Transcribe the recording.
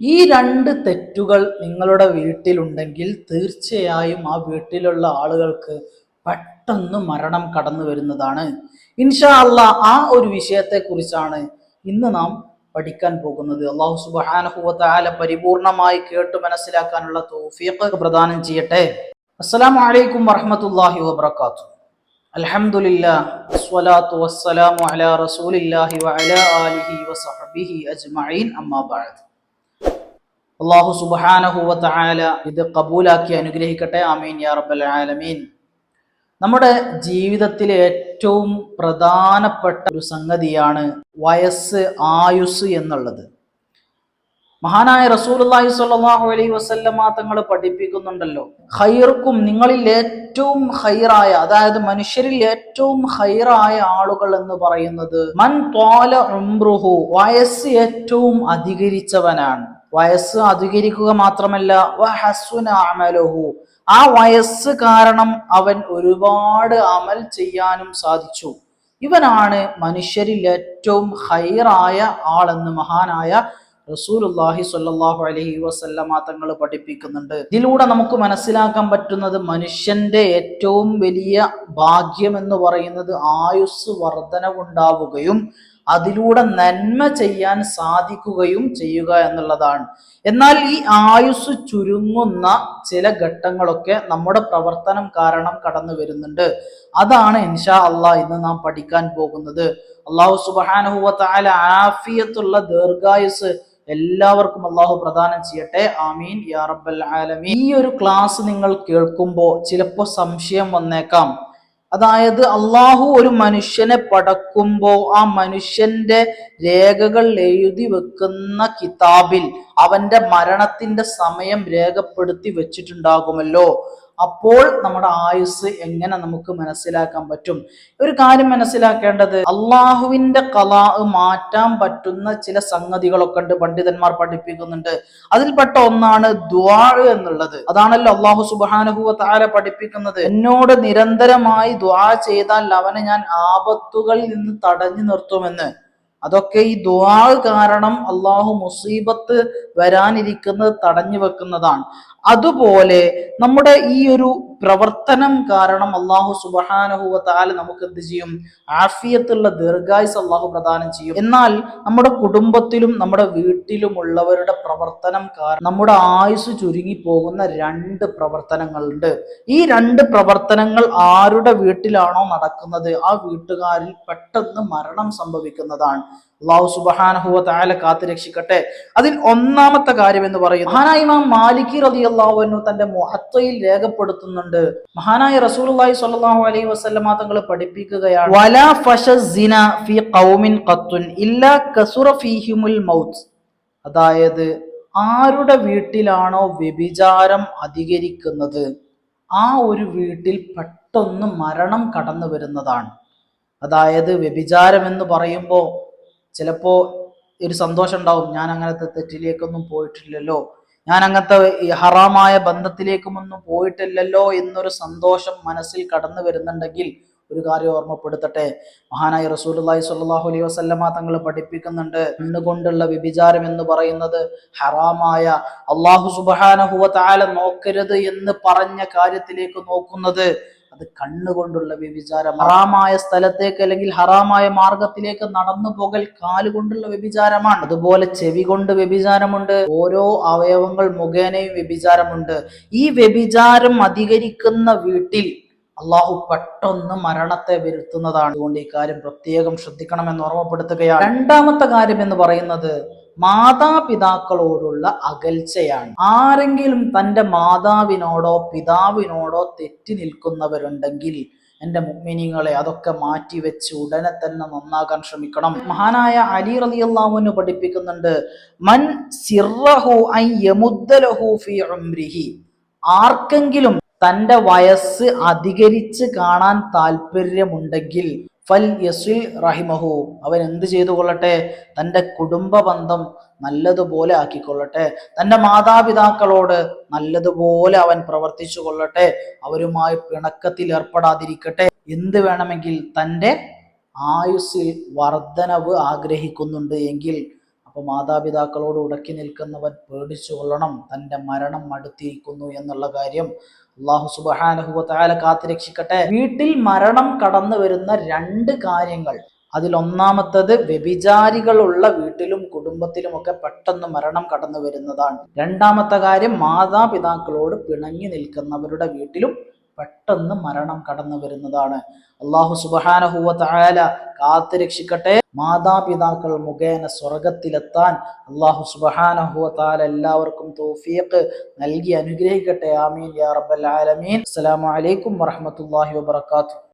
ഈ രണ്ട് തെറ്റുകൾ നിങ്ങളുടെ വീട്ടിലുണ്ടെങ്കിൽ തീർച്ചയായും ആ വീട്ടിലുള്ള ആളുകൾക്ക് പെട്ടെന്ന് മരണം കടന്നു വരുന്നതാണ്. ഇൻഷാ അല്ല ആ ഒരു വിഷയത്തെ കുറിച്ചാണ് ഇന്ന് നാം പഠിക്കാൻ പോകുന്നത്. അള്ളാഹു സുബാനഹുല പരിപൂർണമായി കേട്ട് മനസ്സിലാക്കാനുള്ള തോഫിയൊക്കെ പ്രദാനം ചെയ്യട്ടെ. അസ്സലാമു വലൈക്കും വറഹമത്തല്ലാഹി വബർക്കാത്തു അലഹമുല്ലാത്തു വസ്സലാമു അലാ റസൂലില്ലാഹി വഅലാ ആലിഹി വസഹബിഹി അജ്മഈൻ അമ്മാ അള്ളാഹു സുബാനഹുവത്ത ഇത് കബൂലാക്കി അനുഗ്രഹിക്കട്ടെ. ആമീൻ യാ റബ്ബൽ ആലമീൻ. നമ്മുടെ ജീവിതത്തിലെ ഏറ്റവും പ്രധാനപ്പെട്ട ഒരു സംഗതിയാണ് വയസ്സ് ആയുസ് എന്നുള്ളത്. മഹാനായ റസൂലുള്ളാഹി സ്വല്ലല്ലാഹു അലൈ വസല്ലമ തങ്ങൾ പഠിപ്പിക്കുന്നുണ്ടല്ലോ ഹൈർക്കും നിങ്ങളിൽ ഏറ്റവും ഹൈറായ അതായത് മനുഷ്യരിൽ ഏറ്റവും ഹൈറായ ആളുകൾ എന്ന് പറയുന്നത് മൻ ത്വാല ഉംറുഹു വയസ്സ് ഏറ്റവും അധികരിച്ചവനാണ്. വയസ്സ് അധികരിക്കുക മാത്രമല്ല ആ വയസ്സ് കാരണം അവൻ ഒരുപാട് അമൽ ചെയ്യാനും സാധിച്ചു. ഇവനാണ് മനുഷ്യരിൽ ഏറ്റവും ഹൈറായ ആളെന്ന് മഹാനായ റസൂലുല്ലാഹി സ്വല്ലല്ലാഹു അലൈഹി വസല്ലമ തങ്ങൾ പഠിപ്പിക്കുന്നുണ്ട്. ഇതിലൂടെ നമുക്ക് മനസ്സിലാക്കാൻ പറ്റുന്നത് മനുഷ്യന്റെ ഏറ്റവും വലിയ ഭാഗ്യം എന്ന് പറയുന്നത് ആയുസ് വർധനവുണ്ടാവുകയും അതിലൂടെ നന്മ ചെയ്യാൻ സാധിക്കുകയും ചെയ്യുക എന്നുള്ളതാണ്. എന്നാൽ ഈ ആയുസ് ചുരുങ്ങുന്ന ചില ഘട്ടങ്ങളൊക്കെ നമ്മുടെ പ്രവർത്തനം കാരണം കടന്നു വരുന്നുണ്ട്. അതാണ് ഇൻഷാ അള്ളാഹ് ഇന്ന് നാം പഠിക്കാൻ പോകുന്നത്. അള്ളാഹു സുബാനുഹുവല ആഫിയത്തുള്ള ദീർഘായുസ് എല്ലാവർക്കും അള്ളാഹു പ്രദാനം ചെയ്യട്ടെ. ആമീൻ. യാ റബ്ബൽ ആലമീൻ. ഈ ഒരു ക്ലാസ് നിങ്ങൾ കേൾക്കുമ്പോൾ ചിലപ്പോൾ സംശയം വന്നേക്കാം. അതായത് അള്ളാഹു ഒരു മനുഷ്യനെ പടക്കുമ്പോൾ ആ മനുഷ്യന്റെ രേഖകൾ എഴുതി വെക്കുന്ന കിതാബിൽ അവന്റെ മരണത്തിന്റെ സമയം രേഖപ്പെടുത്തി വെച്ചിട്ടുണ്ടാകുമല്ലോ. അപ്പോൾ നമ്മുടെ ആയുസ് എങ്ങനെ നമുക്ക് മനസ്സിലാക്കാൻ പറ്റും? ഒരു കാര്യം മനസ്സിലാക്കേണ്ടത് അള്ളാഹുവിന്റെ കലാ മാറ്റാൻ പറ്റുന്ന ചില സംഗതികളൊക്കെ ഉണ്ട് പണ്ഡിതന്മാർ പഠിപ്പിക്കുന്നുണ്ട്. അതിൽപ്പെട്ട ഒന്നാണ് ദ്വാ എന്നുള്ളത്. അതാണല്ലോ അള്ളാഹു സുബാനുഹുവ താര പഠിപ്പിക്കുന്നത്. എന്നോട് നിരന്തരമായി ദ്വാ ചെയ്താൽ അവനെ ഞാൻ ആപത്തുകളിൽ നിന്ന് തടഞ്ഞു നിർത്തുമെന്ന്. അതൊക്കെ ഈ ദ്വാ കാരണം അള്ളാഹു മുസീബത്ത് വരാനിരിക്കുന്നത് തടഞ്ഞു വെക്കുന്നതാണ്. അതുപോലെ നമ്മുടെ ഈ ഒരു പ്രവർത്തനം കാരണം അള്ളാഹു സുബഹാനഹുവത്താൽ നമുക്ക് എന്ത് ചെയ്യും? ആഫിയത്തുള്ള ദീർഘായുസ് അള്ളാഹു പ്രദാനം ചെയ്യും. എന്നാൽ നമ്മുടെ കുടുംബത്തിലും നമ്മുടെ വീട്ടിലുമുള്ളവരുടെ പ്രവർത്തനം കാരണം നമ്മുടെ ആയുസ് ചുരുങ്ങി പോകുന്ന രണ്ട് പ്രവർത്തനങ്ങളുണ്ട്. ഈ രണ്ട് പ്രവർത്തനങ്ങൾ ആരുടെ വീട്ടിലാണോ നടക്കുന്നത്? ആ വീട്ടുകാരിൽ പെട്ടെന്ന് മരണം സംഭവിക്കുന്നതാണ്. അള്ളാഹു സുബഹാനഹുവ താല കാത്തു രക്ഷിക്കട്ടെ. അതിൽ ഒന്നാമത്തെ കാര്യം എന്ന് പറയുന്നത് മഹാനായ ഇമാം മാലിക്കി റതി അള്ളാഹുവിനു തന്റെ മുഹത്തയിൽ രേഖപ്പെടുത്തുന്നുണ്ട്. മഹാനായ റസൂലുള്ളാഹി സ്വല്ലല്ലാഹു അലൈഹി വസല്ലമ തങ്ങൾ പഠിപ്പിക്കുകയാണ്. വലാ ഫീ ഖൗമിൻ ഖത്തുൻ ഇല്ലാ മൗത്ത്. അതായത് ആരുടെ വീട്ടിലാണോ വ്യഭിചാരം അധികരിക്കുന്നത് ആ ഒരു വീട്ടിൽ പെട്ടെന്ന് മരണം കടന്നു വരുന്നതാണ് അതായത് വ്യഭിചാരം എന്ന് പറയുമ്പോൾ ചിലപ്പോ ഒരു സന്തോഷം ഉണ്ടാവും. ഞാൻ അങ്ങനത്തെ തെറ്റിലേക്കൊന്നും പോയിട്ടില്ലല്ലോ. ഞാൻ അങ്ങനത്തെ ഹറാമായ ബന്ധത്തിലേക്കുമൊന്നും പോയിട്ടില്ലല്ലോ എന്നൊരു സന്തോഷം മനസ്സിൽ കടന്നു വരുന്നുണ്ടെങ്കിൽ ഒരു കാര്യം ഓർമ്മപ്പെടുത്തട്ടെ. മഹാനായ റസൂലുള്ളാഹി സ്വല്ലല്ലാഹു അലൈഹി വസല്ലമ തങ്ങൾ പഠിപ്പിക്കുന്നുണ്ട്. കണ്ണുകൊണ്ടുള്ള വ്യഭിചാരം എന്ന് പറയുന്നത് ഹറാമായ അള്ളാഹു സുബ്ഹാനഹു ഹുവ താല നോക്കരുത് എന്ന് പറഞ്ഞ കാര്യത്തിലേക്ക് നോക്കുന്നത് അത് കണ്ണുകൊണ്ടുള്ള വ്യഭിചാരം ഹറാമായ സ്ഥലത്തേക്ക് അല്ലെങ്കിൽ ഹറാമായ മാർഗത്തിലേക്ക് നടന്നു പോകൽ കാലുകൊണ്ടുള്ള വ്യഭിചാരമാണ്. അതുപോലെ ചെവി കൊണ്ട് വ്യഭിചാരമുണ്ട് ഓരോ അവയവങ്ങൾ മുഖേനയും വ്യഭിചാരമുണ്ട്. ഈ വ്യഭിചാരം അധികരിക്കുന്ന വീട്ടിൽ അള്ളാഹു പെട്ടെന്ന് മരണത്തെ വരുത്തുന്നതാണ്. അതുകൊണ്ട് ഈ കാര്യം പ്രത്യേകം ശ്രദ്ധിക്കണമെന്ന് ഓർമ്മപ്പെടുത്തുകയാണ്. രണ്ടാമത്തെ കാര്യം എന്ന് പറയുന്നത് മാതാപിതാക്കളോടുള്ള അകൽച്ചയാണ്. ആരെങ്കിലും തന്റെ മാതാവിനോടോ പിതാവിനോടോ തെറ്റി നിൽക്കുന്നവരുണ്ടെങ്കിൽ എന്റെ മുഗ്മിനിങ്ങളെ അതൊക്കെ മാറ്റി വെച്ച് ഉടനെ തന്നെ നന്നാക്കാൻ ശ്രമിക്കണം. മഹാനായ അലി റളിയല്ലാഹുവിന് പഠിപ്പിക്കുന്നുണ്ട് മൻ സിറഹു ഐ യമുദ്ദലഹു ഫി ഉംരിഹി. ആർക്കെങ്കിലും തന്റെ വയസ്സ് അധികരിച്ച് കാണാൻ താല്പര്യമുണ്ടെങ്കിൽ ഫൽ യസിൽ റഹിമഹു. അവൻ എന്ത് ചെയ്തു കൊള്ളട്ടെ തന്റെ കുടുംബ ബന്ധം നല്ലതുപോലെ ആക്കിക്കൊള്ളട്ടെ. തന്റെ മാതാപിതാക്കളോട് നല്ലതുപോലെ അവൻ പ്രവർത്തിച്ചു കൊള്ളട്ടെ അവരുമായി പിണക്കത്തിൽ ഏർപ്പെടാതിരിക്കട്ടെ. എന്ത് വേണമെങ്കിൽ തന്റെ ആയുസ്സിൽ വർധനവ് ആഗ്രഹിക്കുന്നുണ്ട് എങ്കിൽ അപ്പൊ മാതാപിതാക്കളോട് ഉടക്കി നിൽക്കുന്നവൻ പേടിച്ചു കൊള്ളണം തന്റെ മരണം അടുത്തിരിക്കുന്നു എന്നുള്ള കാര്യം അള്ളാഹു സുബാനഹുല കാത്തുരക്ഷിക്കട്ടെ വീട്ടിൽ മരണം കടന്നു വരുന്ന രണ്ട് കാര്യങ്ങൾ. അതിലൊന്നാമത്തത് വ്യഭിചാരികളുള്ള വീട്ടിലും കുടുംബത്തിലുമൊക്കെ പെട്ടെന്ന് മരണം കടന്നു വരുന്നതാണ്. രണ്ടാമത്തെ കാര്യം മാതാപിതാക്കളോട് പിണങ്ങി നിൽക്കുന്നവരുടെ വീട്ടിലും പെട്ടെന്ന് മരണം കടന്നു വരുന്നതാണ്. അള്ളാഹു സുബാനഹുവ തായാല കാത്തു രക്ഷിക്കട്ടെ. മാതാപിതാക്കൾ മുഖേന സ്വർഗത്തിലെത്താൻ അള്ളാഹു സുബാനഹുവ താല എല്ലാവർക്കും തോഫിയക്ക് നൽകി അനുഗ്രഹിക്കട്ടെ. ആമീൻ യാ റബ്ബൽ ആലമീൻ. അസ്സലാമു അലൈക്കും വബറകാതുഹു.